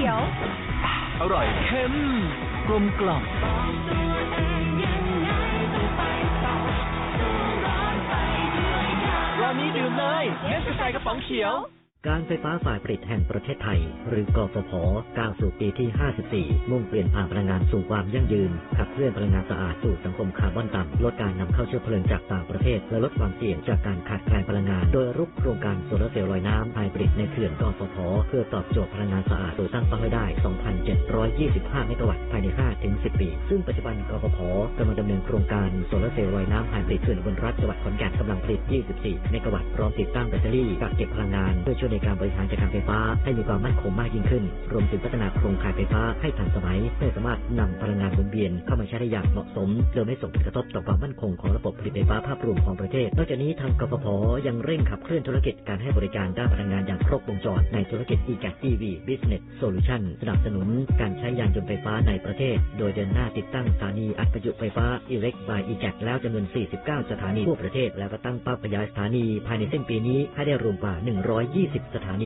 ขียว อร่อยเข้มกลมกล่อมร้อนนี้ดื่มเลยเนสกาแฟกระป๋องเขียว การไฟฟ้าฝ่ายผลิตแห่งประเทศไทย หรือกฟผก้าวสู่ปีที่ 54 มุ่งเปลี่ยนผ่านพลังงานสู่ความยั่งยืน ขับเคลื่อนพลังงานสะอาดสู่สังคมคาร์บอนต่ำ ลดการนำเข้าเชื้อเพลิงจากต่างประเทศ และลดความเสี่ยงจากการขาดแคลนพลังงาน โดยรุกโครงการโซลาร์เซลล์ลอยน้ำไฮบริดในเขื่อนกฟผเพื่อตอบโจทย์พลังงานสะอาดโดยตั้งเป้าให้ได้ 2,725 เมกะวัตต์ภายใน 5-10 ปี ซึ่งปัจจุบันกฟผกำลังดำเนินโครงการโซลาร์เซลล์ลอยน้ำไฮบริดเขื่อนบลรัฐจังหวัดขอนแก่นกำลังผลิต 24 เมกะวัตต์พร้อมติดตั้งแบตเตอรี่กักเก็บพลังงาน เพื่อช่วยในการบริหารจัดการไฟฟ้าให้มีความมั่นคงมากยิ่งขึ้น รวมถึงพัฒนาโครงข่ายไฟฟ้าให้ทันสมัยเพื่อสามารถนำพลังงานหมุนเวียนเข้ามาใช้ได้อย่างเหมาะสมโดยไม่ส่งผลกระทบต่อความมั่นคงของระบบผลิตไฟฟ้าภาพรวมของประเทศ นอกจากนี้ทางกฟผยังเร่งขับเคลื่อนธุรกิจการให้บริการด้านพลังงานอย่างครบวงจรในธุรกิจ e g a s EV Business Solution สนับสนุนการใช้ยานยนต์ไฟฟ้าในประเทศ โดยเดินหน้าติดตั้งสถานีอัดประจุไฟฟ้า Elect by e g a s แล้วจำนวน 49 สถานีทั่วประเทศ แล้วก็ตั้งเป้าขยายสถานีภายในสิ้นปีนี้ให้ได้รวมกว่า 120 สถานี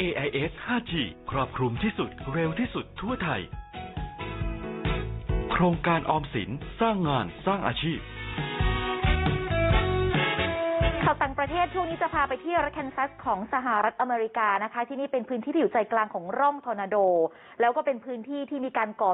AIS 5G ครอบคลุมที่สุดเร็วที่สุดทั่วไทย โครงการออมสินสร้างงานสร้างอาชีพ ศช่วงนี้จะพาไปที่รัฐแคนซัสของสหรัฐอเมริกานะคะ ที่นี่เป็นพื้นที่ที่อยู่ใจกลางของร่องทอร์นาโด แล้วก็เป็นพื้นที่ที่มีการก่อ